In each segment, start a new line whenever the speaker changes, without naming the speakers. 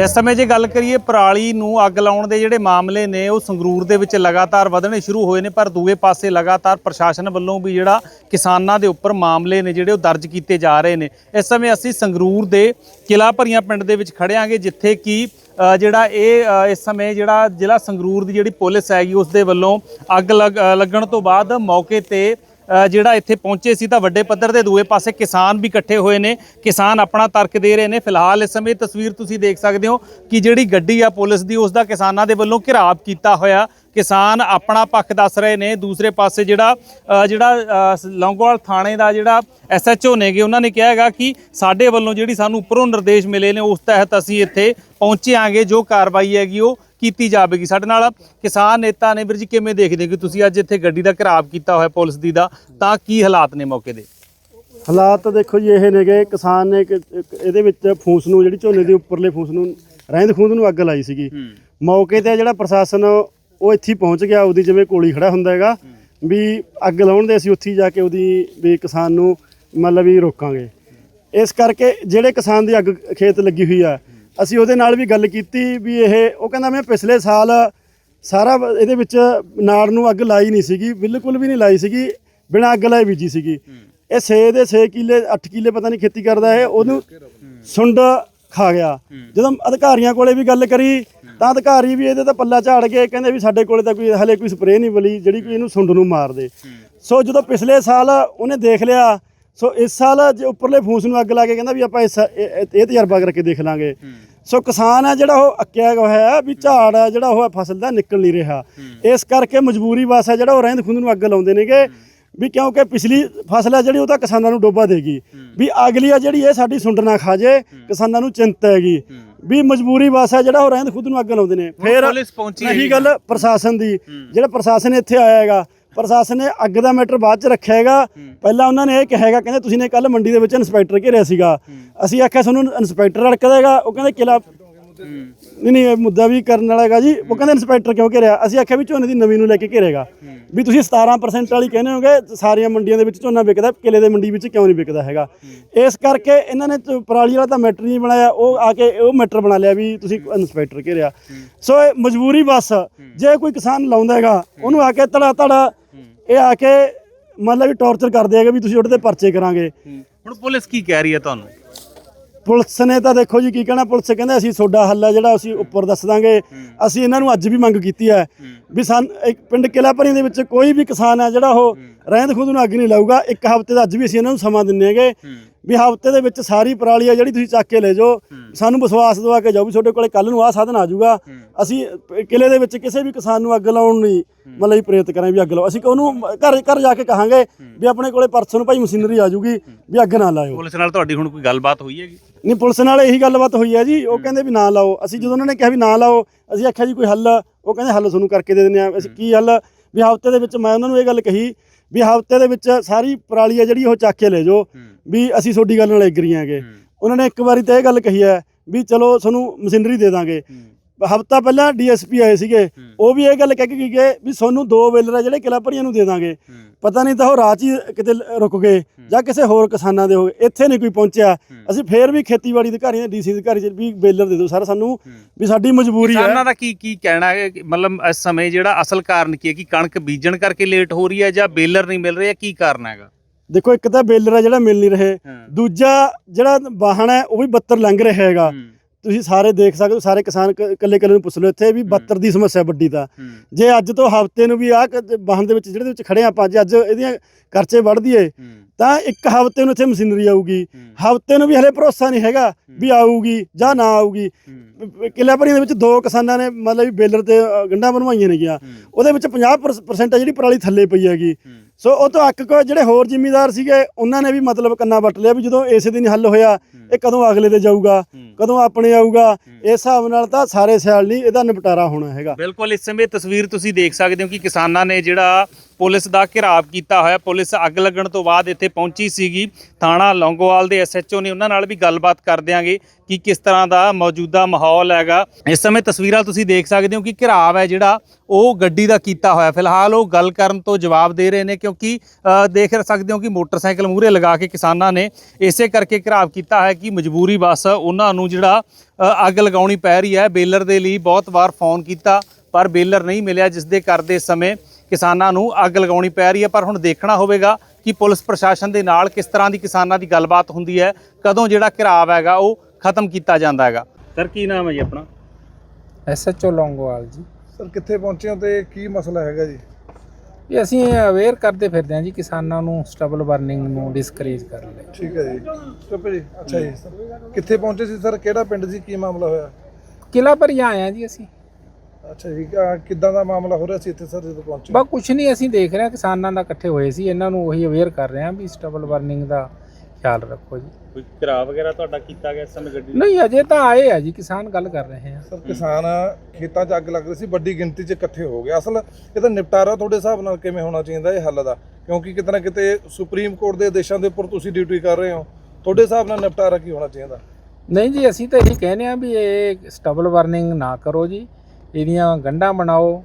ਇਸ ਸਮੇਂ ਜੇ ਗੱਲ ਕਰੀਏ ਪਰਾਲੀ ਨੂੰ ਅੱਗ ਲਾਉਣ ਦੇ ਜਿਹੜੇ ਮਾਮਲੇ ਨੇ, ਉਹ ਸੰਗਰੂਰ ਦੇ ਵਿੱਚ ਲਗਾਤਾਰ ਵਧਣੇ ਸ਼ੁਰੂ ਹੋਏ ਨੇ, ਪਰ ਦੂਏ ਪਾਸੇ ਲਗਾਤਾਰ ਪ੍ਰਸ਼ਾਸਨ ਵੱਲੋਂ ਵੀ ਜਿਹੜਾ ਕਿਸਾਨਾਂ ਦੇ ਉੱਪਰ ਮਾਮਲੇ ਨੇ ਜਿਹੜੇ ਉਹ ਦਰਜ ਕੀਤੇ ਜਾ ਰਹੇ ਨੇ। ਇਸ ਸਮੇਂ ਅਸੀਂ ਸੰਗਰੂਰ ਦੇ ਕਿਲਾ ਭਰੀਆਂ ਪਿੰਡ ਦੇ ਵਿੱਚ ਖੜਿਆਂਗੇ ਜਿੱਥੇ ਕਿ ਜਿਹੜਾ ਇਹ ਇਸ ਸਮੇਂ ਜਿਹੜਾ ਜ਼ਿਲ੍ਹਾ ਸੰਗਰੂਰ ਦੀ ਜਿਹੜੀ ਪੁਲਿਸ ਹੈਗੀ, ਉਸ ਦੇ ਵੱਲੋਂ ਅੱਗ ਲੱਗ- ਲੱਗਣ ਤੋਂ ਬਾਅਦ ਮੌਕੇ ਤੇ ਜਿਹੜਾ ਇੱਥੇ ਪਹੁੰਚੇ ਸੀ ਤਾਂ ਵੱਡੇ ਪੱਧਰ ਦੇ ਦੂਏ ਪਾਸੇ ਕਿਸਾਨ ਵੀ ਇਕੱਠੇ ਹੋਏ ਨੇ। ਕਿਸਾਨ ਆਪਣਾ ਤਰਕ ਦੇ ਰਹੇ ਨੇ। ਫਿਲਹਾਲ ਇਸ ਸਮੇਂ ਤਸਵੀਰ ਤੁਸੀਂ ਦੇਖ ਸਕਦੇ ਹੋ ਕਿ ਜਿਹੜੀ ਗੱਡੀ ਆ ਪੁਲਿਸ ਦੀ ਉਸ ਦਾ ਕਿਸਾਨਾਂ ਦੇ ਵੱਲੋਂ ਘਿਰਾਵ ਕੀਤਾ ਹੋਇਆ। ਕਿਸਾਨ ਆਪਣਾ ਪੱਖ ਦੱਸ ਰਹੇ ਨੇ। ਦੂਸਰੇ ਪਾਸੇ ਜਿਹੜਾ ਜਿਹੜਾ ਲੌਂਗੋਵਾਲ ਥਾਣੇ ਦਾ ਜਿਹੜਾ ਐਸਐਚਓ ਨੇਗੇ, ਉਹਨਾਂ ਨੇ ਕਿਹਾ ਹੈਗਾ ਕਿ ਸਾਡੇ ਵੱਲੋਂ ਜਿਹੜੀ ਸਾਨੂੰ ਉੱਪਰੋਂ ਨਿਰਦੇਸ਼ ਮਿਲੇ ਨੇ, ਉਸ ਤਹਿਤ ਅਸੀਂ ਇੱਥੇ ਪਹੁੰਚੇ ਆਂਗੇ। ਜੋ ਕਾਰਵਾਈ ਹੈਗੀ, ਉਹ ਕੀਤੀ ਜਾਵੇਗੀ। ਸਾਡੇ ਨਾਲ ਕਿਸਾਨ ਨੇਤਾ ਨੇ ਵੀਰ ਜੀ ਕਿਵੇਂ ਦੇਖਦੇ ਕਿ ਤੁਸੀਂ ਅੱਜ ਇੱਥੇ ਗੱਡੀ ਦਾ ਘਿਰਾਵ ਕੀਤਾ ਹੋਇਆ ਪੁਲਿਸ ਦੀ ਦਾ? ਤਾਂ ਕੀ ਹਾਲਾਤ ਨੇ ਮੌਕੇ ਦੇ?
ਹਾਲਾਤ ਦੇਖੋ ਜੀ ਇਹ ਨੇਗੇ ਕਿਸਾਨ ਨੇ ਇਹਦੇ ਵਿੱਚ ਫੂਸ ਨੂੰ ਜਿਹੜੀ ਝੋਨੇ ਦੇ ਉੱਪਰਲੇ ਫੂਸ ਨੂੰ ਰਹਿੰਦ ਖੂੰਦ ਨੂੰ ਅੱਗ ਲਾਈ ਸੀਗੀ। ਮੌਕੇ ਤੇ ਜਿਹੜਾ ਪ੍ਰਸ਼ਾਸਨ ਉਹ ਇੱਥੇ ਪਹੁੰਚ ਗਿਆ ਉਹਦੀ ਜਿਵੇਂ ਕੋਲੀ ਖੜਾ ਹੁੰਦਾ ਹੈਗਾ ਵੀ ਅੱਗ ਲਾਉਣ ਦੇ ਅਸੀਂ ਉੱਥੇ ਜਾ ਕੇ ਉਹਦੀ ਵੀ ਕਿਸਾਨ ਨੂੰ ਮਤਲਬ ਵੀ ਰੋਕਾਂਗੇ। ਇਸ ਕਰਕੇ ਜਿਹੜੇ ਕਿਸਾਨ ਦੀ ਅੱਗ ਖੇਤ ਲੱਗੀ ਹੋਈ ਆ ਅਸੀਂ ਉਹਦੇ ਨਾਲ ਵੀ ਗੱਲ ਕੀਤੀ ਵੀ ਇਹ ਉਹ ਕਹਿੰਦਾ ਮੈਂ ਪਿਛਲੇ ਸਾਲ ਸਾਰਾ ਇਹਦੇ ਵਿੱਚ ਨਾੜ ਨੂੰ ਅੱਗ ਲਾਈ ਨਹੀਂ ਸੀਗੀ ਬਿਲਕੁਲ ਵੀ ਨਹੀਂ ਲਾਈ ਸੀਗੀ ਬਿਨਾਂ ਅੱਗ ਲਾਏ ਬੀਜੀ ਸੀਗੀ। ਇਹ 6 ਦੇ 6 ਕਿੱਲੇ 8 ਕਿੱਲੇ ਪਤਾ ਨਹੀਂ ਖੇਤੀ ਕਰਦਾ ਹੈ ਉਹਨੂੰ ਸੁੰਡ ਖਾ ਗਿਆ। ਜਦੋਂ ਅਧਿਕਾਰੀਆਂ ਕੋਲੇ ਵੀ ਗੱਲ ਕਰੀ ਤਾਂ ਅਧਿਕਾਰੀ ਵੀ ਇਹਦੇ ਤਾਂ ਪੱਲਾ ਝਾੜ ਕੇ ਕਹਿੰਦੇ ਵੀ ਸਾਡੇ ਕੋਲੇ ਤਾਂ ਕੋਈ ਹਲੇ ਕੋਈ ਸਪਰੇਅ ਨਹੀਂ ਬਲੀ ਜਿਹੜੀ ਕੋਈ ਇਹਨੂੰ ਸੁੰਡ ਨੂੰ ਮਾਰ ਦੇ। ਸੋ ਜਦੋਂ ਪਿਛਲੇ ਸਾਲ ਉਹਨੇ ਦੇਖ ਲਿਆ ਸੋ ਇਸ ਸਾਲ ਜੇ ਉੱਪਰਲੇ ਫੂਸ ਨੂੰ ਅੱਗ ਲਾ ਕੇ ਕਹਿੰਦਾ ਵੀ ਆਪਾਂ ਇਸ ਇਹ ਇਹ- ਇਹ ਤਜਰਬਾ ਕਰਕੇ ਦੇਖ ਲਾਂਗੇ। ਸੋ ਕਿਸਾਨ ਆ ਜਿਹੜਾ ਉਹ ਅੱਕਿਆ ਹੋਇਆ ਹੈ ਵੀ ਝਾੜ ਆ ਜਿਹੜਾ ਉਹ ਫਸਲ ਦਾ ਨਿਕਲ ਨਹੀਂ ਰਿਹਾ। ਇਸ ਕਰਕੇ ਮਜਬੂਰੀ ਵਾਸ ਆ ਜਿਹੜਾ ਉਹ ਰਹਿੰਦ ਖੁੰਦ ਨੂੰ ਅੱਗ ਲਾਉਂਦੇ ਨੇਗੇ ਵੀ ਕਿਉਂਕਿ ਪਿਛਲੀ ਫਸਲ ਆ ਜਿਹੜੀ ਉਹ ਤਾਂ ਕਿਸਾਨਾਂ ਨੂੰ ਡੋਬਾ ਦੇਗੀ। ਵੀ ਅਗਲੀ ਆ ਜਿਹੜੀ ਇਹ ਸਾਡੀ ਸੁੰਡ ਨਾ ਖਾ ਜੇ ਕਿਸਾਨਾਂ ਨੂੰ ਚਿੰਤਾ ਹੈਗੀ। ਵੀ ਮਜਬੂਰੀ ਵਾਸ ਜਿਹੜਾ ਉਹ ਰਹਿੰਦ ਖੁੰਦ ਨੂੰ ਅੱਗ ਲਾਉਂਦੇ ਨੇ। ਫਿਰ
ਪੁਲਿਸ ਪਹੁੰਚੀ
ਰਹੀ ਗੱਲ ਪ੍ਰਸ਼ਾਸਨ ਦੀ। ਜਿਹੜਾ ਪ੍ਰਸ਼ਾਸਨ ਇੱਥੇ ਆਇਆ ਹੈਗਾ ਪ੍ਰਸ਼ਾਸਨ ਨੇ ਅੱਗ ਦਾ ਮੈਟਰ ਬਾਅਦ ਚ ਰੱਖਿਆ ਹੈਗਾ। ਪਹਿਲਾਂ ਉਹਨਾਂ ਨੇ ਇਹ ਕਿਹਾ ਹੈਗਾ ਕਹਿੰਦੇ ਤੁਸੀਂ ਨੇ ਕੱਲ ਮੰਡੀ ਦੇ ਵਿੱਚ ਇਨਸਪੈਕਟਰ ਘੇਰਿਆ ਸੀਗਾ। ਅਸੀਂ ਆਖਿਆ ਤੁਹਾਨੂੰ ਇਨਸਪੈਕਟਰ ਅੜਕਦਾ ਹੈਗਾ ਉਹ ਕਹਿੰਦੇ ਕਿਲਾ ਨਹੀਂ ਨਹੀਂ ਇਹ ਮੁੱਦਾ ਵੀ ਕਰਨ ਵਾਲਾ ਹੈਗਾ ਜੀ। ਉਹ ਕਹਿੰਦੇ ਇਨਸਪੈਕਟਰ ਕਿਉਂ ਘੇਰਿਆ? ਅਸੀਂ ਆਖਿਆ ਵੀ ਝੋਨੇ ਦੀ ਨਵੀਂ ਨੂੰ ਲੈ ਕੇ ਘੇਰੇਗਾ। ਵੀ ਤੁਸੀਂ 17% ਵਾਲੀ ਕਹਿੰਦੇ ਹੋਗੇ ਸਾਰੀਆਂ ਮੰਡੀਆਂ ਦੇ ਵਿੱਚ ਝੋਨਾ ਵਿਕਦਾ ਕਿਲੇ ਦੇ ਮੰਡੀ ਵਿੱਚ ਕਿਉਂ ਨਹੀਂ ਵਿਕਦਾ ਹੈਗਾ? ਇਸ ਕਰਕੇ ਇਹਨਾਂ ਨੇ ਪਰਾਲੀ ਵਾਲਾ ਤਾਂ ਮੈਟਰ ਨਹੀਂ ਬਣਾਇਆ ਉਹ ਆ ਕੇ ਉਹ ਮੈਟਰ ਬਣਾ ਲਿਆ ਵੀ ਤੁਸੀਂ ਇਨਸਪੈਕਟਰ ਘੇਰਿਆ। ਸੋ ਇਹ ਮਜਬੂਰੀ ਬਸ ਜੇ ਕੋਈ ਕਿਸਾਨ ਲਾਉਂਦਾ ਹੈਗਾ ਉਹਨੂੰ ਆ ਕੇ ਧੜਾ ਧੜਾ ਇਹ ਆ ਕੇ ਮਤਲਬ ਵੀ ਟੌਰਚਰ ਕਰਦੇ ਹੈਗੇ ਵੀ ਤੁਸੀਂ ਉਹਦੇ ਤੇ ਪਰਚੇ ਕਰਾਂਗੇ।
ਹੁਣ ਪੁਲਿਸ ਕੀ ਕਹਿ ਰਹੀ ਹੈ ਤੁਹਾਨੂੰ?
ਪੁਲਿਸ ਨੇ ਤਾਂ ਦੇਖੋ ਜੀ ਕੀ ਕਹਿਣਾ ਪੁਲਿਸ ਕਹਿੰਦੇ ਅਸੀਂ ਤੁਹਾਡਾ ਹੱਲ ਹੈ ਜਿਹੜਾ ਅਸੀਂ ਉੱਪਰ ਦੱਸ ਦਾਂਗੇ। ਅਸੀਂ ਇਹਨਾਂ ਨੂੰ ਅੱਜ ਵੀ ਮੰਗ ਕੀਤੀ ਹੈ ਵੀ ਸਾਨ ਇੱਕ ਪਿੰਡ ਕਿਲਾ ਭਰੀ ਦੇ ਵਿੱਚ ਕੋਈ ਵੀ ਕਿਸਾਨ ਹੈ ਜਿਹੜਾ ਉਹ ਰਹਿੰਦ ਖੁੰਦ ਨੂੰ ਅੱਗ ਨਹੀਂ ਲਾਊਗਾ ਇੱਕ ਹਫ਼ਤੇ ਦਾ ਅੱਜ ਵੀ ਅਸੀਂ ਇਹਨਾਂ ਨੂੰ ਸਮਾਂ ਦਿੰਨੇ ਹੈਗੇ। ਵੀ ਹਫ਼ਤੇ ਦੇ ਵਿੱਚ ਸਾਰੀ ਪਰਾਲੀ ਆ ਜਿਹੜੀ ਤੁਸੀਂ ਚੱਕ ਕੇ ਲੈ ਜਾਓ ਸਾਨੂੰ ਵਿਸ਼ਵਾਸ ਦਵਾ ਕੇ ਜਾਓ ਵੀ ਤੁਹਾਡੇ ਕੋਲੇ ਕੱਲ ਨੂੰ ਆਹ ਸਾਧਨ ਆ ਜਾਊਗਾ। ਅਸੀਂ ਕਿਲੇ ਦੇ ਵਿੱਚ ਕਿਸੇ ਵੀ ਕਿਸਾਨ ਨੂੰ ਅੱਗ ਲਾਉਣ ਨਹੀਂ ਮਤਲਬ ਵੀ ਪ੍ਰੇਰਿਤ ਕਰਾਂ ਵੀ ਅੱਗ ਲਾਓ। ਅਸੀਂ ਉਹਨੂੰ ਘਰ ਘਰ ਜਾ ਕੇ ਕਹਾਂਗੇ ਵੀ ਆਪਣੇ ਕੋਲੇ ਪਰਸੋਂ ਨੂੰ ਭਾਈ ਮਸ਼ੀਨਰੀ ਆ ਜਾਊਗੀ ਵੀ ਅੱਗ ਨਾ ਲਾਇਓ।
ਪੁਲਿਸ ਨਾਲ ਤੁਹਾਡੀ ਹੁਣ ਕੋਈ ਗੱਲਬਾਤ ਹੋਈ ਹੈਗੀ?
ਨਹੀਂ ਪੁਲਿਸ ਨਾਲ ਇਹੀ ਗੱਲਬਾਤ ਹੋਈ ਹੈ ਜੀ। ਉਹ ਕਹਿੰਦੇ ਵੀ ਨਾ ਲਾਓ। ਅਸੀਂ ਜਦੋਂ ਉਹਨਾਂ ਨੇ ਕਿਹਾ ਵੀ ਨਾ ਲਾਓ ਅਸੀਂ ਆਖਿਆ ਜੀ ਕੋਈ ਹੱਲ ਉਹ ਕਹਿੰਦੇ ਹੱਲ ਤੁਹਾਨੂੰ ਕਰਕੇ ਦੇ ਦਿੰਦੇ ਆ ਅਸੀਂ ਕੀ ਹੱਲ? ਵੀ ਹਫ਼ਤੇ ਦੇ ਵਿੱਚ ਮੈਂ ਉਹਨਾਂ ਨੂੰ ਇਹ ਗੱਲ ਕਹੀ ਵੀ ਹਫ਼ਤੇ ਦੇ ਵਿੱਚ ਸਾਰੀ ਪਰਾਲੀ ਆ ਜਿਹੜੀ ਉਹ ਚੱਕ ਕੇ ਲੈ ਜਾਓ। ਵੀ ਅਸੀਂ ਤੁਹਾਡੀ ਗੱਲ ਨਾਲ ਐਗਰੀ ਆਂਗੇ ਉਹਨਾਂ ਨੇ ਇੱਕ ਵਾਰੀ ਤਾਂ ਇਹ ਗੱਲ ਕਹੀ ਹੈ ਵੀ ਚਲੋ ਤੁਹਾਨੂੰ ਮਸ਼ੀਨਰੀ ਦੇ ਦਾਂਗੇ। ਹਫ਼ਤਾ ਪਹਿਲਾਂ ਡੀਐਸਪੀ ਆਏ ਸੀਗੇ ਉਹ ਵੀ ਇਹ ਗੱਲ ਕਹਿ ਕੇ ਗਏ ਵੀ ਤੁਹਾਨੂੰ ਦੋ ਵੇਲਰ ਆ ਜਿਹੜੇ ਕਿਲਾ ਭਰੀਆਂ ਨੂੰ ਦੇ ਦਾਂਗੇ। ਪਤਾ ਨਹੀਂ ਤਾਂ ਉਹ 'ਚ ਹੀ ਕਿਤੇ ਰੁਕ ਗਏ ਜਾਂ ਕਿਸੇ ਹੋਰ ਕਿਸਾਨਾਂ ਦੇ ਹੋ ਗਏ ਇੱਥੇ ਨਹੀਂ ਕੋਈ ਪਹੁੰਚਿਆ। ਅਸੀਂ ਫੇਰ ਵੀ ਖੇਤੀਬਾੜੀ ਅਧਿਕਾਰੀਆਂ ਡੀਸੀ ਅਧਿਕਾਰੀ ਚ ਵੀ ਬੇਲਰ ਦੇ ਦਿਓ ਸਰ ਸਾਨੂੰ ਵੀ ਸਾਡੀ ਮਜਬੂਰੀ ਹੈ।
ਕਿਸਾਨਾਂ ਦਾ ਕੀ ਕੀ ਕਹਿਣਾ ਹੈ ਮਤਲਬ ਇਸ ਸਮੇਂ ਜਿਹੜਾ ਅਸਲ ਕਾਰਨ ਕੀ ਹੈ ਕਿ ਕਣਕ ਬੀਜਣ ਕਰਕੇ ਲੇਟ ਹੋ ਰਹੀ ਹੈ ਜਾਂ ਬੇਲਰ ਨਹੀਂ ਮਿਲ ਰਿਹਾ ਕੀ ਕਾਰਨ ਹੈਗਾ?
ਦੇਖੋ ਇੱਕ ਤਾਂ ਬੇਲਰ ਆ ਜਿਹੜਾ ਮਿਲ ਨਹੀਂ ਰਹੇ। ਦੂਜਾ ਜਿਹੜਾ ਵਾਹਨ ਹੈ ਉਹ ਵੀ 72 ਲੰਘ ਰਿਹਾ ਹੈਗਾ। ਤੁਸੀਂ ਸਾਰੇ ਦੇਖ ਸਕਦੇ ਹੋ ਸਾਰੇ ਕਿਸਾਨ ਇਕੱਲੇ ਇਕੱਲੇ ਨੂੰ ਪੁੱਛ ਲਓ ਇੱਥੇ ਵੀ 72 ਦੀ ਸਮੱਸਿਆ ਵੱਡੀ ਤਾਂ। ਜੇ ਅੱਜ ਤੋਂ ਹਫ਼ਤੇ ਨੂੰ ਵੀ ਆਹ ਵਾਹਨ ਦੇ ਵਿੱਚ ਜਿਹੜੇ ਦੇ ਵਿੱਚ ਖੜੇ ਆਪਾਂ ਜੇ ਅੱਜ ਇਹਦੀਆਂ ਖਰਚੇ ਵੱਢ ਦਈਏ ਤਾਂ ਇੱਕ ਹਫ਼ਤੇ ਨੂੰ ਇੱਥੇ ਮਸ਼ੀਨਰੀ ਆਊਗੀ। ਹਫ਼ਤੇ ਨੂੰ ਵੀ ਹਲੇ ਭਰੋਸਾ ਨਹੀਂ ਹੈਗਾ ਵੀ ਆਊਗੀ ਜਾਂ ਨਾ ਆਊਗੀ। ਕਿੱਲਾ ਭਰੀ ਦੇ ਵਿੱਚ ਦੋ ਕਿਸਾਨਾਂ ਨੇ ਮਤਲਬ ਵੀ ਬੇਲਰ ਤੇ ਅ, ਗੰਢਾਂ ਬਣਵਾਈਆਂ ਨੇ ਗਿਆ ਉਹਦੇ ਵਿੱਚ 50% ਜਿਹੜੀ ਪਰਾਲੀ ਥੱਲੇ ਪਈ ਹੈਗੀ। ਸੋ ਉਹ ਤੋਂ ਅੱਕ ਕੋ ਜਿਹੜੇ ਹੋਰ ਜ਼ਿਮੀਦਾਰ ਸੀਗੇ ਉਹਨਾਂ ਨੇ ਵੀ ਮਤਲਬ ਕੰਨਾ ਵੱਟ ਲਿਆ ਵੀ ਜਦੋਂ ਇਸੇ ਦਿਨ ਹੱਲ ਹੋਇਆ ਇਹ ਕਦੋਂ ਅਗਲੇ ਤੇ ਜਾਊਗਾ ਕਦੋਂ ਆਪਣੇ ਆਊਗਾ ਇਸ ਹਿਸਾਬ ਨਾਲ ਤਾਂ ਸਾਰੇ ਸਿਆਲ ਨਹੀਂ ਇਹਦਾ ਨਿਪਟਾਰਾ ਹੋਣਾ ਹੈਗਾ।
ਬਿਲਕੁਲ ਇਸ ਸਮੇਂ ਤਸਵੀਰ ਤੁਸੀਂ ਦੇਖ ਸਕਦੇ ਹੋ ਕਿ ਕਿਸਾਨਾਂ ਨੇ ਜਿਹੜਾ ਪੁਲਿਸ ਦਾ ਘਿਰਾਵ ਕੀਤਾ ਹੋਇਆ। ਪੁਲਿਸ ਅੱਗ ਲੱਗਣ ਤੋਂ ਬਾਅਦ ਇੱਥੇ ਪਹੁੰਚੀ ਸੀਗੀ। ਥਾਣਾ ਲੌਂਗੋਵਾਲ ਦੇ ਐਸਐਚਓ ਨੇ ਉਹਨਾਂ ਨਾਲ ਵੀ ਗੱਲਬਾਤ ਕਰ ਦਿਆਂਗੇ ਕਿ ਕਿਸ ਤਰ੍ਹਾਂ ਦਾ ਮੌਜੂਦਾ ਮਾਹੌਲ ਹੈਗਾ। ਇਸ ਸਮੇਂ ਤਸਵੀਰਾਂ ਤੁਸੀਂ ਦੇਖ ਸਕਦੇ ਹੋ ਕਿ ਘਿਰਾਵ ਹੈ ਜਿਹੜਾ, ਉਹ ਗੱਡੀ ਦਾ ਕੀਤਾ ਹੋਇਆ। ਫਿਲਹਾਲ ਉਹ ਗੱਲ ਕਰਨ ਤੋਂ ਜਵਾਬ ਦੇ ਰਹੇ ਨੇ ਕਿਉਂਕਿ ਦੇਖ ਸਕਦੇ ਹੋ ਕਿ ਮੋਟਰਸਾਈਕਲ ਮੂਹਰੇ ਲਗਾ ਕੇ ਕਿਸਾਨਾਂ ਨੇ ਇਸੇ ਕਰਕੇ ਘਿਰਾਵ ਕੀਤਾ ਹੈ ਕਿ ਮਜਬੂਰੀ ਬਸ ਉਹਨਾਂ ਨੂੰ ਜਿਹੜਾ ਅੱਗ ਲਗਾਉਣੀ ਪੈ ਰਹੀ ਹੈ। ਬੇਲਰ ਦੇ ਲਈ ਬਹੁਤ ਵਾਰ ਫੋਨ ਕੀਤਾ, ਪਰ ਬੇਲਰ ਨਹੀਂ ਮਿਲਿਆ, ਜਿਸ ਦੇ ਕਰਦੇ ਸਮੇਂ ਕਿਸਾਨਾਂ ਨੂੰ ਅੱਗ ਲਗਾਉਣੀ ਪੈ ਰਹੀ ਹੈ ਪਰ ਹੁਣ ਦੇਖਣਾ ਹੋਵੇਗਾ ਕਿ ਪੁਲਿਸ ਪ੍ਰਸ਼ਾਸਨ ਦੇ ਨਾਲ ਕਿਸ ਤਰ੍ਹਾਂ ਦੀ ਕਿਸਾਨਾਂ ਦੀ ਗੱਲਬਾਤ ਹੁੰਦੀ ਹੈ ਕਦੋਂ ਜਿਹੜਾ ਘਿਰਾਵ ਹੈਗਾ ਉਹ ਖਤਮ ਕੀਤਾ ਜਾਂਦਾ ਹੈਗਾ। ਸਰ ਕੀ ਨਾਮ ਹੈ ਜੀ ਆਪਣਾ?
ਐਸਐਚਓ ਲੌਂਗੋਵਾਲ ਜੀ।
ਸਰ ਕਿੱਥੇ ਪਹੁੰਚੇ ਹੋ ਤੇ ਕੀ ਮਸਲਾ ਹੈਗਾ ਜੀ?
ਇਹ ਅਸੀਂ ਅਵੇਅਰ ਕਰਦੇ ਫਿਰਦੇ ਹਾਂ ਜੀ ਕਿਸਾਨਾਂ ਨੂੰ ਸਟਬਲ ਬਰਨਿੰਗ ਨੂੰ ਡਿਸਕਰੇਜ ਕਰਨ ਲਈ।
ਠੀਕ ਹੈ ਜੀ। ਚੁੱਪ ਜੀ। ਅੱਛਾ ਜੀ। ਸਰ ਕਿੱਥੇ ਪਹੁੰਚੇ ਸੀ ਸਰ? ਕਿਹੜਾ ਪਿੰਡ ਸੀ? ਕੀ ਮਾਮਲਾ ਹੋਇਆ?
ਕਿਲਾ ਪਰ ਆਏ ਹਾਂ ਜੀ ਅਸੀਂ।
ਅੱਛਾ ਜੀ ਅਹ ਕਿੱਦਾਂ ਦਾ ਮਾਮਲਾ ਹੋ ਰਿਹਾ ਸੀ ਇੱਥੇ ਸਰ ਜਦੋਂ ਪਹੁੰਚੇ?
ਬਸ ਕੁਛ ਨਹੀਂ ਅਸੀਂ ਦੇਖ ਰਹੇ ਹਾਂ ਕਿਸਾਨਾਂ ਦਾ ਇਕੱਠੇ ਹੋਏ ਸੀ ਇਹਨਾਂ ਨੂੰ ਉਹੀ ਅਵੇਅਰ ਕਰ ਰਹੇ ਹਾਂ ਵੀ ਸਟਬਲ ਬਰਨਿੰਗ ਦਾ ਖਿਆਲ ਰੱਖੋ ਜੀ।
ਕੋਈ ਘਿਰਾਵ ਵਗੈਰਾ ਤੁਹਾਡਾ ਕੀਤਾ ਗਿਆ ਇਸ ਸਮੇਂ ਗੱਡੀ
ਨਹੀਂ ਅਜੇ ਤਾਂ ਆਏ ਆ ਜੀ ਕਿਸਾਨ ਗੱਲ ਕਰ ਰਹੇ ਆ
ਸਰ ਕਿਸਾਨ ਖੇਤਾਂ 'ਚ ਅੱਗ ਲੱਗ ਰਹੀ ਸੀ ਵੱਡੀ ਗਿਣਤੀ 'ਚ ਇਕੱਠੇ ਹੋ ਗਏ। ਅਸਲ ਇਹਦਾ ਨਿਪਟਾਰਾ ਤੁਹਾਡੇ ਹਿਸਾਬ ਨਾਲ ਕਿਵੇਂ ਹੋਣਾ ਚਾਹੀਦਾ ਇਹ ਹੱਲ ਦਾ? ਕਿਉਂਕਿ ਕਿਤੇ ਨਾ ਕਿਤੇ ਸੁਪਰੀਮ ਕੋਰਟ ਦੇ ਆਦੇਸ਼ਾਂ ਦੇ ਉੱਪਰ ਤੁਸੀਂ ਡਿਊਟੀ ਕਰ ਰਹੇ ਹੋ। ਤੁਹਾਡੇ ਹਿਸਾਬ ਨਾਲ ਨਿਪਟਾਰਾ ਕੀ ਹੋਣਾ ਚਾਹੀਦਾ?
ਨਹੀਂ ਜੀ ਅਸੀਂ ਤਾਂ ਇਹੀ ਕਹਿੰਦੇ ਆ ਵੀ ਇਹ ਸਟਬਲ ਬਰਨਿੰਗ ਨਾ ਕਰੋ ਜੀ। ਇਹਦੀਆਂ ਗੰਢਾਂ ਬਣਾਓ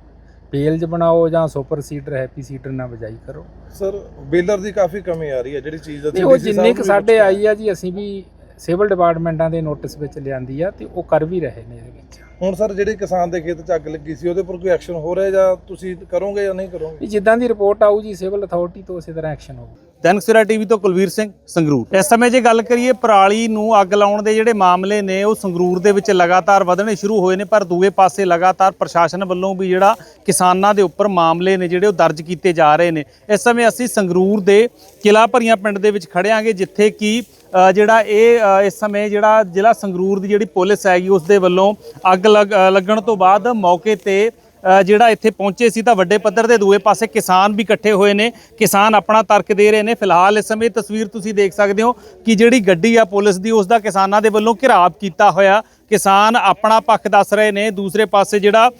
ਬੇਲਜ ਬਣਾਓ ਜਾਂ ਸੁਪਰ ਸੀਡਰ ਹੈਪੀ ਸੀਡਰ ਨਾਲ ਬਜਾਈ ਕਰੋ।
ਸਰ ਬੇਲਰ ਦੀ ਕਾਫੀ ਕਮੀ ਆ ਰਹੀ ਹੈ ਜਿਹੜੀ ਚੀਜ਼ ਦਾ
ਤੇ ਉਹ ਜਿੰਨੇ ਕੁ ਸਾਡੇ ਆਈ ਆ ਜੀ ਅਸੀਂ ਵੀ ਸਿਵਲ ਡਿਪਾਰਟਮੈਂਟਾਂ ਦੇ ਨੋਟਿਸ ਵਿੱਚ ਲਿਆਂਦੀ ਆ ਤੇ ਉਹ ਕਰ ਵੀ ਰਹੇ ਨੇ ਇਹਦੇ ਵਿੱਚ।
ਹੁਣ ਸਰ ਜਿਹੜੇ ਕਿਸਾਨ ਦੇ ਖੇਤ 'ਚ ਅੱਗ ਲੱਗੀ ਸੀ ਉਹਦੇ ਉੱਪਰ ਕੋਈ ਐਕਸ਼ਨ ਹੋ ਰਿਹਾ ਜਾਂ ਤੁਸੀਂ ਕਰੋਗੇ ਜਾਂ ਨਹੀਂ ਕਰੋਗੇ?
ਵੀ ਜਿੱਦਾਂ ਦੀ ਰਿਪੋਰਟ ਆਊ ਜੀ ਸਿਵਲ ਅਥਾਰਟੀ ਤੋਂ ਉਸੇ ਤਰ੍ਹਾਂ ਐਕਸ਼ਨ ਹੋਊ।
ਦੈਨਿਕ ਸਵੇਰਾ ਟੀਵੀ ਤੋਂ ਕੁਲਵੀਰ ਸਿੰਘ ਸੰਗਰੂਰ। ਇਸ ਸਮੇਂ ਜੇ ਗੱਲ ਕਰੀਏ ਪਰਾਲੀ ਨੂੰ ਅੱਗ ਲਾਉਣ ਦੇ ਜਿਹੜੇ ਮਾਮਲੇ ਨੇ ਉਹ ਸੰਗਰੂਰ ਦੇ ਵਿੱਚ ਲਗਾਤਾਰ ਵਧਣੇ ਸ਼ੁਰੂ ਹੋਏ ਨੇ ਪਰ ਦੂਏ ਪਾਸੇ ਲਗਾਤਾਰ ਪ੍ਰਸ਼ਾਸਨ ਵੱਲੋਂ ਵੀ ਜਿਹੜਾ ਕਿਸਾਨਾਂ ਦੇ ਉੱਪਰ ਮਾਮਲੇ ਨੇ ਜਿਹੜੇ ਉਹ ਦਰਜ ਕੀਤੇ ਜਾ ਰਹੇ ਨੇ। ਇਸ ਸਮੇਂ ਅਸੀਂ ਸੰਗਰੂਰ ਦੇ ਕਿਲਾ ਭਰੀਆਂ ਪਿੰਡ ਦੇ ਵਿੱਚ ਖੜਿਆਂਗੇ ਜਿੱਥੇ ਕਿ ਜਿਹੜਾ ਇਹ ਇਸ ਸਮੇਂ ਜਿਹੜਾ ਜ਼ਿਲ੍ਹਾ ਸੰਗਰੂਰ ਦੀ ਜਿਹੜੀ ਪੁਲਿਸ ਹੈਗੀ ਉਸ ਦੇ ਵੱਲੋਂ ਅੱਗ ਲੱਗ- ਲੱਗਣ ਤੋਂ ਬਾਅਦ ਮੌਕੇ ਤੇ ਜਿਹੜਾ ਇੱਥੇ ਪਹੁੰਚੇ ਸੀ ਤਾਂ ਵੱਡੇ ਪੱਧਰ ਦੇ ਦੂਏ ਪਾਸੇ ਕਿਸਾਨ ਵੀ ਇਕੱਠੇ ਹੋਏ ਨੇ। ਕਿਸਾਨ ਆਪਣਾ ਤਰਕ ਦੇ ਰਹੇ ਨੇ। ਫਿਲਹਾਲ ਇਸ ਸਮੇਂ ਤਸਵੀਰ ਤੁਸੀਂ ਦੇਖ ਸਕਦੇ ਹੋ ਕਿ ਜਿਹੜੀ ਗੱਡੀ ਆ ਪੁਲਿਸ ਦੀ ਉਸ ਦਾ ਕਿਸਾਨਾਂ ਦੇ ਵੱਲੋਂ ਘਿਰਾਵ ਕੀਤਾ ਹੋਇਆ। ਕਿਸਾਨ ਆਪਣਾ ਪੱਖ ਦੱਸ ਰਹੇ ਨੇ। ਦੂਸਰੇ ਪਾਸੇ ਜਿਹੜਾ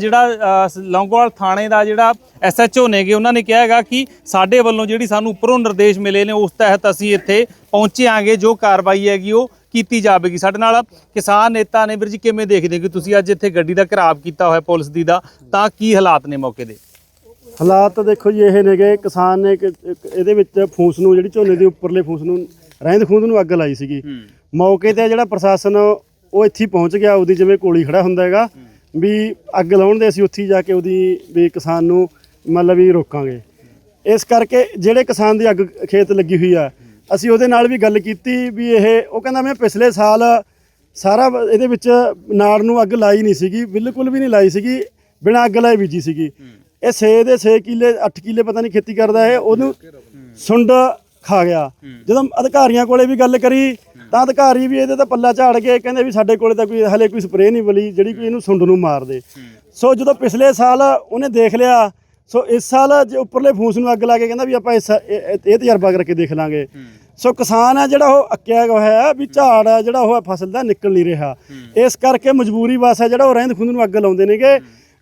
ਜਿਹੜਾ ਲੌਂਗੋਵਾਲ ਥਾਣੇ ਦਾ ਜਿਹੜਾ ਐਸਐਚਓ ਨੇਗੇ, ਉਹਨਾਂ ਨੇ ਕਿਹਾ ਹੈਗਾ ਕਿ ਸਾਡੇ ਵੱਲੋਂ ਜਿਹੜੀ ਸਾਨੂੰ ਉੱਪਰੋਂ ਨਿਰਦੇਸ਼ ਮਿਲੇ ਨੇ, ਉਸ ਤਹਿਤ ਅਸੀਂ ਇੱਥੇ ਪਹੁੰਚੇ ਆਂਗੇ। ਜੋ ਕਾਰਵਾਈ ਹੈਗੀ, ਉਹ ਕੀਤੀ ਜਾਵੇਗੀ। ਸਾਡੇ ਨਾਲ ਕਿਸਾਨ ਨੇਤਾ ਨੇ ਵੀਰ ਜੀ ਕਿਵੇਂ ਦੇਖਦੇ ਕਿ ਤੁਸੀਂ ਅੱਜ ਇੱਥੇ ਗੱਡੀ ਦਾ ਘਿਰਾਵ ਕੀਤਾ ਹੋਇਆ ਪੁਲਿਸ ਦੀ ਦਾ? ਤਾਂ ਕੀ ਹਾਲਾਤ ਨੇ ਮੌਕੇ ਦੇ?
ਹਾਲਾਤ ਦੇਖੋ ਜੀ ਇਹ ਨੇਗੇ ਕਿਸਾਨ ਨੇ ਇਹਦੇ ਵਿੱਚ ਫੂਸ ਨੂੰ ਜਿਹੜੀ ਝੋਨੇ ਦੇ ਉੱਪਰਲੇ ਫੂਸ ਨੂੰ ਰਹਿੰਦ ਖੂੰਦ ਨੂੰ ਅੱਗ ਲਾਈ ਸੀਗੀ। ਮੌਕੇ ਤੇ ਜਿਹੜਾ ਪ੍ਰਸ਼ਾਸਨ ਉਹ ਇੱਥੇ ਪਹੁੰਚ ਗਿਆ ਉਹਦੀ ਜਿਵੇਂ ਕੋਲੀ ਖੜਾ ਹੁੰਦਾ ਹੈਗਾ ਵੀ ਅੱਗ ਲਾਉਣ ਦੇ ਅਸੀਂ ਉੱਥੇ ਜਾ ਕੇ ਉਹਦੀ ਵੀ ਕਿਸਾਨ ਨੂੰ ਮਤਲਬ ਵੀ ਰੋਕਾਂਗੇ। ਇਸ ਕਰਕੇ ਜਿਹੜੇ ਕਿਸਾਨ ਦੀ ਅੱਗ ਖੇਤ ਲੱਗੀ ਹੋਈ ਆ ਅਸੀਂ ਉਹਦੇ ਨਾਲ ਵੀ ਗੱਲ ਕੀਤੀ ਵੀ ਇਹ ਉਹ ਕਹਿੰਦਾ ਮੈਂ ਪਿਛਲੇ ਸਾਲ ਸਾਰਾ ਇਹਦੇ ਵਿੱਚ ਨਾੜ ਨੂੰ ਅੱਗ ਲਾਈ ਨਹੀਂ ਸੀਗੀ ਬਿਲਕੁਲ ਵੀ ਨਹੀਂ ਲਾਈ ਸੀਗੀ ਬਿਨਾਂ ਅੱਗ ਲਾਏ ਬੀਜੀ ਸੀਗੀ। ਇਹ 6 ਦੇ 6 ਕਿੱਲੇ 8 ਕਿੱਲੇ ਪਤਾ ਨਹੀਂ ਖੇਤੀ ਕਰਦਾ ਹੈ ਉਹਨੂੰ ਸੁੰਡ ਖਾ ਗਿਆ। ਜਦੋਂ ਅਧਿਕਾਰੀਆਂ ਕੋਲੇ ਵੀ ਗੱਲ ਕਰੀ ਤਾਂ ਅਧਿਕਾਰੀ ਵੀ ਇਹਦੇ ਤਾਂ ਪੱਲਾ ਝਾੜ ਕੇ ਕਹਿੰਦੇ ਵੀ ਸਾਡੇ ਕੋਲੇ ਤਾਂ ਕੋਈ ਹਲੇ ਕੋਈ ਸਪਰੇਅ ਨਹੀਂ ਬਲੀ ਜਿਹੜੀ ਕੋਈ ਇਹਨੂੰ ਸੁੰਡ ਨੂੰ ਮਾਰ ਦੇ। ਸੋ ਜਦੋਂ ਪਿਛਲੇ ਸਾਲ ਉਹਨੇ ਦੇਖ ਲਿਆ ਸੋ ਇਸ ਸਾਲ ਜੇ ਉੱਪਰਲੇ ਫੂਸ ਨੂੰ ਅੱਗ ਲਾ ਕੇ ਕਹਿੰਦਾ ਵੀ ਆਪਾਂ ਇਸ ਇਹ ਇਹ ਤਜਰਬਾ ਕਰਕੇ ਦੇਖ ਲਾਂਗੇ। ਸੋ ਕਿਸਾਨ ਆ ਜਿਹੜਾ ਉਹ ਅੱਕਿਆ ਹੋਇਆ ਹੈ ਵੀ ਝਾੜ ਆ ਜਿਹੜਾ ਉਹ ਫਸਲ ਦਾ ਨਿਕਲ ਨਹੀਂ ਰਿਹਾ। ਇਸ ਕਰਕੇ ਮਜਬੂਰੀ ਵਾਸ ਹੈ ਜਿਹੜਾ ਉਹ ਰਹਿੰਦ ਖੁੰਦ ਨੂੰ ਅੱਗ ਲਾਉਂਦੇ ਨੇਗੇ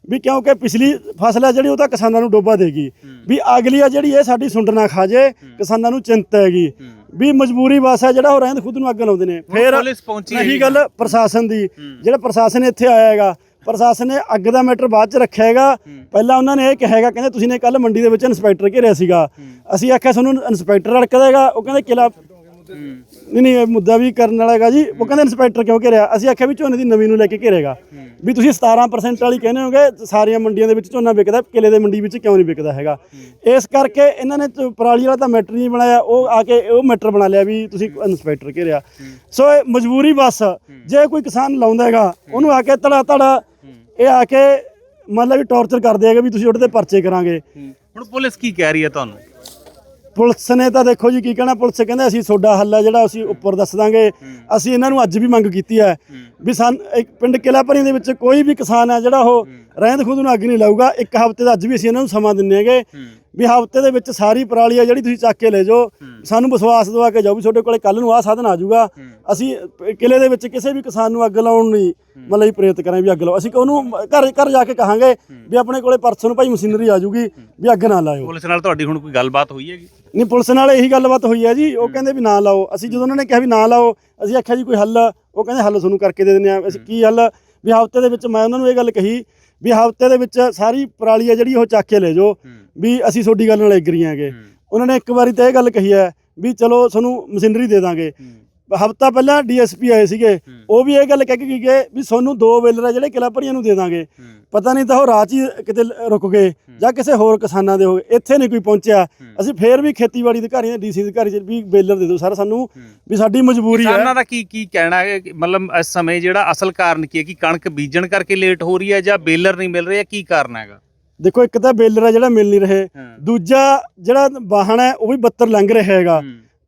ਵੀ ਕਿਉਂਕਿ ਪਿਛਲੀ ਫਸਲ ਹੈ ਜਿਹੜੀ ਉਹ ਤਾਂ ਕਿਸਾਨਾਂ ਨੂੰ ਡੋਬਾ ਦੇਗੀ। ਵੀ ਅਗਲੀ ਆ ਜਿਹੜੀ ਇਹ ਸਾਡੀ ਸੁੰਡ ਨਾ ਖਾ ਜੇ ਕਿਸਾਨਾਂ ਨੂੰ ਚਿੰਤਾ ਹੈਗੀ। ਵੀ ਮਜਬੂਰੀ ਵਾਸ ਹੈ ਜਿਹੜਾ ਉਹ ਰਹਿੰਦ ਖੁੰਦ ਨੂੰ ਅੱਗ ਲਾਉਂਦੇ ਨੇ। ਫਿਰ
ਪੁਲਿਸ ਪਹੁੰਚੀ
ਰਹੀ ਗੱਲ ਪ੍ਰਸ਼ਾਸਨ ਦੀ। ਜਿਹੜਾ ਪ੍ਰਸ਼ਾਸਨ ਇੱਥੇ ਆਇਆ ਹੈਗਾ ਪ੍ਰਸ਼ਾਸਨ ਨੇ ਅੱਗ ਦਾ ਮੈਟਰ ਬਾਅਦ ਚ ਰੱਖਿਆ ਹੈਗਾ। ਪਹਿਲਾਂ ਉਹਨਾਂ ਨੇ ਇਹ ਕਿਹਾ ਹੈਗਾ ਕਹਿੰਦੇ ਤੁਸੀਂ ਨੇ ਕੱਲ ਮੰਡੀ ਦੇ ਵਿੱਚ ਇਨਸਪੈਕਟਰ ਘੇਰਿਆ ਸੀਗਾ। ਅਸੀਂ ਆਖਿਆ ਤੁਹਾਨੂੰ ਇਨਸਪੈਕਟਰ ਅੜਕਦਾ ਹੈਗਾ ਉਹ ਕਹਿੰਦੇ ਕਿਲਾ ਨਹੀਂ ਨਹੀਂ ਇਹ ਮੁੱਦਾ ਵੀ ਕਰਨ ਵਾਲਾ ਹੈਗਾ ਜੀ। ਉਹ ਕਹਿੰਦੇ ਇਨਸਪੈਕਟਰ ਕਿਉਂ ਘੇਰਿਆ? ਅਸੀਂ ਆਖਿਆ ਵੀ ਝੋਨੇ ਦੀ ਨਵੀਂ ਨੂੰ ਲੈ ਕੇ ਘੇਰੇਗਾ। ਵੀ ਤੁਸੀਂ 17% ਵਾਲੀ ਕਹਿੰਦੇ ਹੋਗੇ ਸਾਰੀਆਂ ਮੰਡੀਆਂ ਦੇ ਵਿੱਚ ਝੋਨਾ ਵਿਕਦਾ ਕਿਲੇ ਦੇ ਮੰਡੀ ਵਿੱਚ ਕਿਉਂ ਨਹੀਂ ਵਿਕਦਾ ਹੈਗਾ? ਇਸ ਕਰਕੇ ਇਹਨਾਂ ਨੇ ਪਰਾਲੀ ਵਾਲਾ ਤਾਂ ਮੈਟਰ ਨਹੀਂ ਬਣਾਇਆ ਉਹ ਆ ਕੇ ਉਹ ਮੈਟਰ ਬਣਾ ਲਿਆ ਵੀ ਤੁਸੀਂ ਇਨਸਪੈਕਟਰ ਘੇਰਿਆ। ਸੋ ਇਹ ਮਜਬੂਰੀ ਬਸ ਜੇ ਕੋਈ ਕਿਸਾਨ ਲਾਉਂਦਾ ਹੈਗਾ ਉਹਨੂੰ ਆ ਕੇ ਧੜਾ ਧੜਾ ਇਹ ਆ ਕੇ ਮਤਲਬ ਵੀ ਟੌਰਚਰ ਕਰਦੇ ਹੈਗੇ ਵੀ ਤੁਸੀਂ ਉਹਦੇ ਤੇ ਪਰਚੇ ਕਰਾਂਗੇ।
ਹੁਣ ਪੁਲਿਸ ਕੀ ਕਹਿ ਰਹੀ ਹੈ ਤੁਹਾਨੂੰ?
ਪੁਲਿਸ ਨੇ ਤਾਂ ਦੇਖੋ ਜੀ ਕੀ ਕਹਿਣਾ ਪੁਲਿਸ ਕਹਿੰਦੇ ਅਸੀਂ ਤੁਹਾਡਾ ਹੱਲ ਹੈ ਜਿਹੜਾ ਅਸੀਂ ਉੱਪਰ ਦੱਸ ਦਾਂਗੇ। ਅਸੀਂ ਇਹਨਾਂ ਨੂੰ ਅੱਜ ਵੀ ਮੰਗ ਕੀਤੀ ਹੈ ਵੀ ਸਾਨ ਇੱਕ ਪਿੰਡ ਕਿਲਾ ਭਰੀ ਦੇ ਵਿੱਚ ਕੋਈ ਵੀ ਕਿਸਾਨ ਹੈ ਜਿਹੜਾ ਉਹ ਰਹਿੰਦ ਖੂੰਦ ਨੂੰ ਅੱਗ ਨਹੀਂ ਲਾਊਗਾ ਇੱਕ ਹਫ਼ਤੇ ਦਾ ਅੱਜ ਵੀ ਅਸੀਂ ਇਹਨਾਂ ਨੂੰ ਸਮਾਂ ਦਿੰਨੇ ਹੈਗੇ। ਵੀ ਹਫ਼ਤੇ ਦੇ ਵਿੱਚ ਸਾਰੀ ਪਰਾਲੀ ਆ ਜਿਹੜੀ ਤੁਸੀਂ ਚੱਕ ਕੇ ਲੈ ਜਾਓ ਸਾਨੂੰ ਵਿਸ਼ਵਾਸ ਦਵਾ ਕੇ ਜਾਓ ਵੀ ਤੁਹਾਡੇ ਕੋਲੇ ਕੱਲ ਨੂੰ ਆਹ ਸਾਧਨ ਆ ਜਾਊਗਾ। ਅਸੀਂ ਕਿਲੇ ਦੇ ਵਿੱਚ ਕਿਸੇ ਵੀ ਕਿਸਾਨ ਨੂੰ ਅੱਗ ਲਾਉਣ ਨਹੀਂ ਮਤਲਬ ਹੀ ਪ੍ਰੇਰਿਤ ਕਰਾਂ ਵੀ ਅੱਗ ਲਾਓ। ਅਸੀਂ ਉਹਨੂੰ ਘਰ ਘਰ ਜਾ ਕੇ ਕਹਾਂਗੇ ਵੀ ਆਪਣੇ ਕੋਲੇ ਪਰਸੋਂ ਨੂੰ ਭਾਈ ਮਸ਼ੀਨਰੀ ਆ ਜਾਊਗੀ ਵੀ ਅੱਗ ਨਾ ਲਾਇਓ।
ਪੁਲਿਸ ਨਾਲ ਤੁਹਾਡੀ ਹੁਣ ਕੋਈ ਗੱਲਬਾਤ ਹੋਈ ਹੈਗੀ?
ਨਹੀਂ ਪੁਲਿਸ ਨਾਲ ਇਹੀ ਗੱਲਬਾਤ ਹੋਈ ਹੈ ਜੀ। ਉਹ ਕਹਿੰਦੇ ਵੀ ਨਾ ਲਾਓ। ਅਸੀਂ ਜਦੋਂ ਉਹਨਾਂ ਨੇ ਕਿਹਾ ਵੀ ਨਾ ਲਾਓ ਅਸੀਂ ਆਖਿਆ ਜੀ ਕੋਈ ਹੱਲ ਉਹ ਕਹਿੰਦੇ ਹੱਲ ਤੁਹਾਨੂੰ ਕਰਕੇ ਦੇ ਦਿੰਦੇ ਆ ਅਸੀਂ ਕੀ ਹੱਲ? ਵੀ ਹਫ਼ਤੇ ਦੇ ਵਿੱਚ ਮੈਂ ਉਹਨਾਂ ਨੂੰ ਇਹ ਗੱਲ ਕਹੀ ਵੀ ਹਫ਼ਤੇ ਦੇ ਵਿੱਚ ਸਾਰੀ ਪਰਾਲੀ ਆ ਜਿਹੜੀ ਉਹ ਚੱਕ ਕੇ ਲੈ ਜਾਓ। ਵੀ ਅਸੀਂ ਤੁਹਾਡੀ ਗੱਲ ਨਾਲ ਐਗਰੀ ਆਂਗੇ ਉਹਨਾਂ ਨੇ ਇੱਕ ਵਾਰੀ ਤਾਂ ਇਹ ਗੱਲ ਕਹੀ ਹੈ ਵੀ ਚਲੋ ਤੁਹਾਨੂੰ ਮਸ਼ੀਨਰੀ ਦੇ ਦਾਂਗੇ। ਹਫ਼ਤਾ ਪਹਿਲਾਂ ਡੀਐਸਪੀ ਆਏ ਸੀਗੇ। ਉਹ ਵੀ ਇਹ ਗੱਲ ਕਹਿ ਕੇ ਗਏ ਵੀ ਤੁਹਾਨੂੰ ਦੋ ਵੇਲਰ ਆ ਜਿਹੜੇ ਕਿਲਾ ਭਰੀਆਂ ਨੂੰ ਦੇ ਦਾਂਗੇ। ਪਤਾ ਨਹੀਂ ਤਾਂ ਉਹ ਰਾਹ 'ਚ ਹੀ ਕਿਤੇ ਰੁਕ ਗਏ ਜਾਂ ਕਿਸੇ ਹੋਰ ਕਿਸਾਨਾਂ ਦੇ ਹੋ ਗਏ। ਇੱਥੇ ਨਹੀਂ ਕੋਈ ਪਹੁੰਚਿਆ। ਅਸੀਂ ਫੇਰ ਵੀ ਖੇਤੀਬਾੜੀ ਅਧਿਕਾਰੀਆਂ ਡੀਸੀ ਅਧਿਕਾਰੀ ਚ ਵੀ ਬੇਲਰ ਦੇ ਦਿਓ ਸਰ ਸਾਨੂੰ ਵੀ ਸਾਡੀ ਮਜਬੂਰੀ ਹੈ।
ਕਿਸਾਨਾਂ ਦਾ ਕੀ ਕੀ ਕਹਿਣਾ ਹੈ? ਮਤਲਬ ਇਸ ਸਮੇਂ ਜਿਹੜਾ ਅਸਲ ਕਾਰਨ ਕੀ ਹੈ? ਕਿ ਕਣਕ ਬੀਜਣ ਕਰਕੇ ਲੇਟ ਹੋ ਰਹੀ ਹੈ ਜਾਂ ਬੇਲਰ ਨਹੀਂ ਮਿਲ ਰਿਹਾ ਕੀ ਕਾਰਨ ਹੈਗਾ?
ਦੇਖੋ ਇੱਕ ਤਾਂ ਬੇਲਰ ਆ ਜਿਹੜਾ ਮਿਲ ਨਹੀਂ ਰਹੇ। ਦੂਜਾ ਜਿਹੜਾ ਵਾਹਨ ਹੈ ਉਹ ਵੀ 72 ਲੰਘ ਰਿਹਾ ਹੈਗਾ।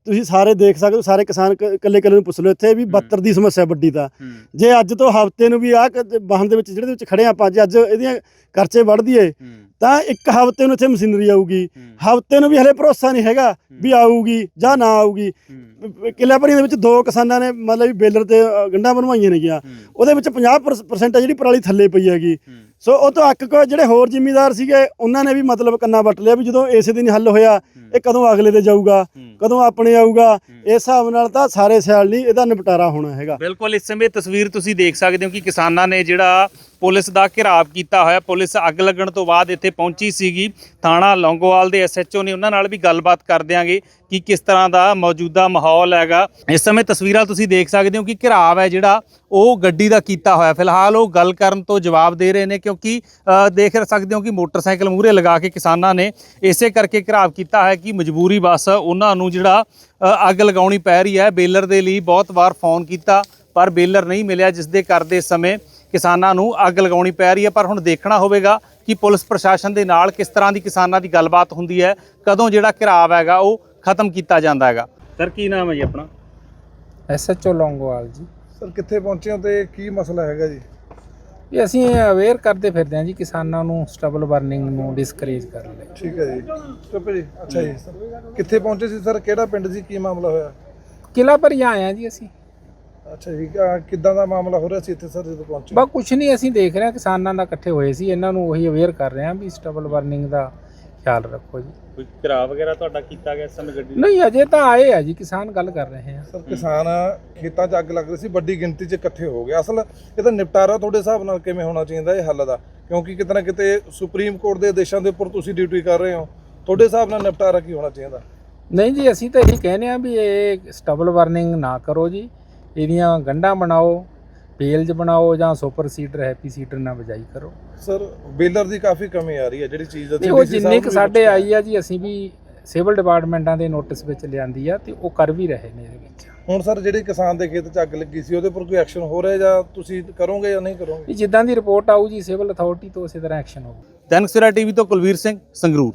ਤੁਸੀਂ ਸਾਰੇ ਦੇਖ ਸਕਦੇ ਹੋ ਸਾਰੇ ਕਿਸਾਨ ਇਕੱਲੇ ਇਕੱਲੇ ਨੂੰ ਪੁੱਛ ਲਓ ਇੱਥੇ ਵੀ 72 ਦੀ ਸਮੱਸਿਆ ਵੱਡੀ ਤਾਂ। ਜੇ ਅੱਜ ਤੋਂ ਹਫ਼ਤੇ ਨੂੰ ਵੀ ਆਹ ਕ- ਵਾਹਨ ਦੇ ਵਿੱਚ ਜਿਹੜੇ ਦੇ ਵਿੱਚ ਖੜੇ ਆਪਾਂ ਜੇ ਅੱਜ ਇਹਦੀਆਂ ਖਰਚੇ ਵੱਢ ਦਈਏ ਤਾਂ ਇੱਕ ਹਫ਼ਤੇ ਨੂੰ ਇੱਥੇ ਮਸ਼ੀਨਰੀ ਆਊਗੀ। ਹਫ਼ਤੇ ਨੂੰ ਵੀ ਹਲੇ ਭਰੋਸਾ ਨਹੀਂ ਹੈਗਾ ਵੀ ਆਊਗੀ ਜਾਂ ਨਾ ਆਊਗੀ। ਕਿੱਲਾ ਭਰੀਆਂ ਦੇ ਵਿੱਚ ਦੋ ਕਿਸਾਨਾਂ ਨੇ ਮਤਲਬ ਵੀ ਬੇਲਰ ਤੇ ਗੰਢਾਂ ਬਣਵਾਈਆਂ ਨੇ ਗਿਆ ਉਹਦੇ ਵਿੱਚ 50% ਜਿਹੜੀ ਪਰਾਲੀ ਥੱਲੇ ਪਈ ਹੈਗੀ। ਸੋ ਉਹ ਤੋਂ ਅੱਕ ਕੋ ਜਿਹੜੇ ਹੋਰ ਜ਼ਿਮੀਦਾਰ ਸੀਗੇ ਉਹਨਾਂ ਨੇ ਵੀ ਮਤਲਬ ਕੰਨਾ ਵੱਟ ਲਿਆ ਵੀ ਜਦੋਂ ਇਸੇ ਦਿਨ ਹੱਲ ਹੋਇਆ ਇਹ ਕਦੋਂ ਅਗਲੇ ਤੇ ਜਾਊਗਾ ਕਦੋਂ ਆਪਣੇ ਆਊਗਾ ਇਸ ਹਿਸਾਬ ਨਾਲ ਤਾਂ ਸਾਰੇ ਸਿਆਲ ਨਹੀਂ ਇਹਦਾ ਨਿਪਟਾਰਾ ਹੋਣਾ ਹੈਗਾ।
ਬਿਲਕੁਲ ਇਸ ਸਮੇਂ ਤਸਵੀਰ ਤੁਸੀਂ ਦੇਖ ਸਕਦੇ ਹੋ ਕਿ ਕਿਸਾਨਾਂ ਨੇ ਜਿਹੜਾ ਪੁਲਿਸ ਦਾ ਘਿਰਾਵ ਕੀਤਾ ਹੋਇਆ। ਪੁਲਿਸ ਅੱਗ ਲੱਗਣ ਤੋਂ ਬਾਅਦ ਇੱਥੇ ਪਹੁੰਚੀ ਸੀਗੀ। ਥਾਣਾ ਲੌਂਗੋਵਾਲ ਦੇ ਐਸਐਚਓ ਨੇ ਉਹਨਾਂ ਨਾਲ ਵੀ ਗੱਲਬਾਤ ਕਰ ਦਿਆਂਗੇ ਕਿ ਕਿਸ ਤਰ੍ਹਾਂ ਦਾ ਮੌਜੂਦਾ ਮਾਹੌਲ ਹੈਗਾ। ਇਸ ਸਮੇਂ ਤਸਵੀਰਾਂ ਤੁਸੀਂ ਦੇਖ ਸਕਦੇ ਹੋ ਕਿ ਘਿਰਾਵ ਹੈ ਜਿਹੜਾ, ਉਹ ਗੱਡੀ ਦਾ ਕੀਤਾ ਹੋਇਆ। ਫਿਲਹਾਲ ਉਹ ਗੱਲ ਕਰਨ ਤੋਂ ਜਵਾਬ ਦੇ ਰਹੇ ਨੇ ਕਿਉਂਕਿ ਦੇਖ ਸਕਦੇ ਹੋ ਕਿ ਮੋਟਰਸਾਈਕਲ ਮੂਹਰੇ ਲਗਾ ਕੇ ਕਿਸਾਨਾਂ ਨੇ ਇਸੇ ਕਰਕੇ ਘਿਰਾਵ ਕੀਤਾ ਹੈ ਕਿ ਮਜਬੂਰੀ ਬਸ ਉਹਨਾਂ ਨੂੰ ਜਿਹੜਾ ਅੱਗ ਲਗਾਉਣੀ ਪੈ ਰਹੀ ਹੈ। ਬੇਲਰ ਦੇ ਲਈ ਬਹੁਤ ਵਾਰ ਫੋਨ ਕੀਤਾ, ਪਰ ਬੇਲਰ ਨਹੀਂ ਮਿਲਿਆ, ਜਿਸ ਦੇ ਕਰਦੇ ਸਮੇਂ ਕਿਸਾਨਾਂ ਨੂੰ ਅੱਗ ਲਗਾਉਣੀ ਪੈ ਰਹੀ ਹੈ ਪਰ ਹੁਣ ਦੇਖਣਾ ਹੋਵੇਗਾ ਕਿ ਪੁਲਿਸ ਪ੍ਰਸ਼ਾਸਨ ਦੇ ਨਾਲ ਕਿਸ ਤਰ੍ਹਾਂ ਦੀ ਕਿਸਾਨਾਂ ਦੀ ਗੱਲਬਾਤ ਹੁੰਦੀ ਹੈ ਕਦੋਂ ਜਿਹੜਾ ਘਿਰਾਵ ਹੈਗਾ ਉਹ ਖਤਮ ਕੀਤਾ ਜਾਂਦਾ ਹੈਗਾ। ਸਰ ਕੀ ਨਾਮ ਹੈ ਜੀ ਆਪਣਾ?
ਐਸਐਚਓ ਲੌਂਗੋਵਾਲ ਜੀ।
ਸਰ ਕਿੱਥੇ ਪਹੁੰਚੇ ਹੋ ਤੇ ਕੀ ਮਸਲਾ ਹੈਗਾ ਜੀ?
ਇਹ ਅਸੀਂ ਅਵੇਅਰ ਕਰਦੇ ਫਿਰਦੇ ਹਾਂ ਜੀ ਕਿਸਾਨਾਂ ਨੂੰ ਸਟਬਲ ਬਰਨਿੰਗ ਨੂੰ ਡਿਸਕਰੇਜ ਕਰਨ ਲਈ।
ਠੀਕ ਹੈ ਜੀ। ਚੁੱਪ ਜੀ। ਅੱਛਾ ਜੀ। ਸਰ ਕਿੱਥੇ ਪਹੁੰਚੇ ਸੀ ਸਰ? ਕਿਹੜਾ ਪਿੰਡ ਸੀ? ਕੀ ਮਾਮਲਾ ਹੋਇਆ?
ਕਿਲਾ ਭਰੀਆਂ ਆਏ ਹਾਂ ਜੀ ਅਸੀਂ।
ਅੱਛਾ ਜੀ ਅਹ ਕਿੱਦਾਂ ਦਾ ਮਾਮਲਾ ਹੋ ਰਿਹਾ ਸੀ ਇੱਥੇ ਸਰ ਜਦੋਂ ਪਹੁੰਚੇ?
ਬਸ ਕੁਛ ਨਹੀਂ ਅਸੀਂ ਦੇਖ ਰਹੇ ਹਾਂ ਕਿਸਾਨਾਂ ਦਾ ਇਕੱਠੇ ਹੋਏ ਸੀ ਇਹਨਾਂ ਨੂੰ ਉਹੀ ਅਵੇਅਰ ਕਰ ਰਹੇ ਹਾਂ ਵੀ ਸਟਬਲ ਬਰਨਿੰਗ ਦਾ ਖਿਆਲ ਰੱਖੋ ਜੀ।
ਕੋਈ ਘਿਰਾਵ ਵਗੈਰਾ ਤੁਹਾਡਾ ਕੀਤਾ ਗਿਆ ਇਸ ਸਮੇਂ ਗੱਡੀ
ਨਹੀਂ ਅਜੇ ਤਾਂ ਆਏ ਆ ਜੀ ਕਿਸਾਨ ਗੱਲ ਕਰ ਰਹੇ ਆ
ਸਰ ਕਿਸਾਨ ਖੇਤਾਂ 'ਚ ਅੱਗ ਲੱਗ ਰਹੀ ਸੀ ਵੱਡੀ ਗਿਣਤੀ 'ਚ ਇਕੱਠੇ ਹੋ ਗਏ। ਅਸਲ ਇਹਦਾ ਨਿਪਟਾਰਾ ਤੁਹਾਡੇ ਹਿਸਾਬ ਨਾਲ ਕਿਵੇਂ ਹੋਣਾ ਚਾਹੀਦਾ ਇਹ ਹੱਲ ਦਾ? ਕਿਉਂਕਿ ਕਿਤੇ ਨਾ ਕਿਤੇ ਸੁਪਰੀਮ ਕੋਰਟ ਦੇ ਆਦੇਸ਼ਾਂ ਦੇ ਉੱਪਰ ਤੁਸੀਂ ਡਿਊਟੀ ਕਰ ਰਹੇ ਹੋ। ਤੁਹਾਡੇ ਹਿਸਾਬ ਨਾਲ ਨਿਪਟਾਰਾ ਕੀ ਹੋਣਾ ਚਾਹੀਦਾ?
ਨਹੀਂ ਜੀ ਅਸੀਂ ਤਾਂ ਇਹੀ ਕਹਿੰਦੇ ਆ ਵੀ ਇਹ ਸਟਬਲ ਬਰਨਿੰਗ ਨਾ ਕਰੋ ਜੀ। ਇਹਦੀਆਂ ਗੰਢਾਂ ਬਣਾਓ ਬੇਲਜ ਬਣਾਓ ਜਾਂ ਸੁਪਰ ਸੀਡਰ ਹੈਪੀ ਸੀਡਰ ਨਾਲ ਬਜਾਈ ਕਰੋ।
ਸਰ ਬੇਲਰ ਦੀ ਕਾਫੀ ਕਮੀ ਆ ਰਹੀ ਹੈ ਜਿਹੜੀ ਚੀਜ਼
ਤੇ ਉਹ ਜਿੰਨੇ ਕੁ ਸਾਡੇ ਆਈ ਆ ਜੀ ਅਸੀਂ ਵੀ ਸਿਵਲ ਡਿਪਾਰਟਮੈਂਟਾਂ ਦੇ ਨੋਟਿਸ ਵਿੱਚ ਲਿਆਂਦੀ ਆ ਤੇ ਉਹ ਕਰ ਵੀ ਰਹੇ ਨੇ ਇਹਦੇ ਵਿੱਚ।
ਹੁਣ ਸਰ ਜਿਹੜੇ ਕਿਸਾਨ ਦੇ ਖੇਤ 'ਚ ਅੱਗ ਲੱਗੀ ਸੀ ਉਹਦੇ ਉੱਪਰ ਕੋਈ ਐਕਸ਼ਨ ਹੋ ਰਿਹਾ ਜਾਂ ਤੁਸੀਂ ਕਰੋਗੇ ਜਾਂ ਨਹੀਂ ਕਰੋਗੇ?
ਜਿੱਦਾਂ ਦੀ ਰਿਪੋਰਟ ਆਊ ਜੀ ਸਿਵਲ ਅਥਾਰਟੀ ਤੋਂ ਉਸੇ ਤਰ੍ਹਾਂ ਐਕਸ਼ਨ ਹੋਊ।
ਦੈਨਿਕ ਸਵੇਰਾ ਟੀਵੀ ਤੋਂ ਕੁਲਵੀਰ ਸਿੰਘ ਸੰਗਰੂਰ।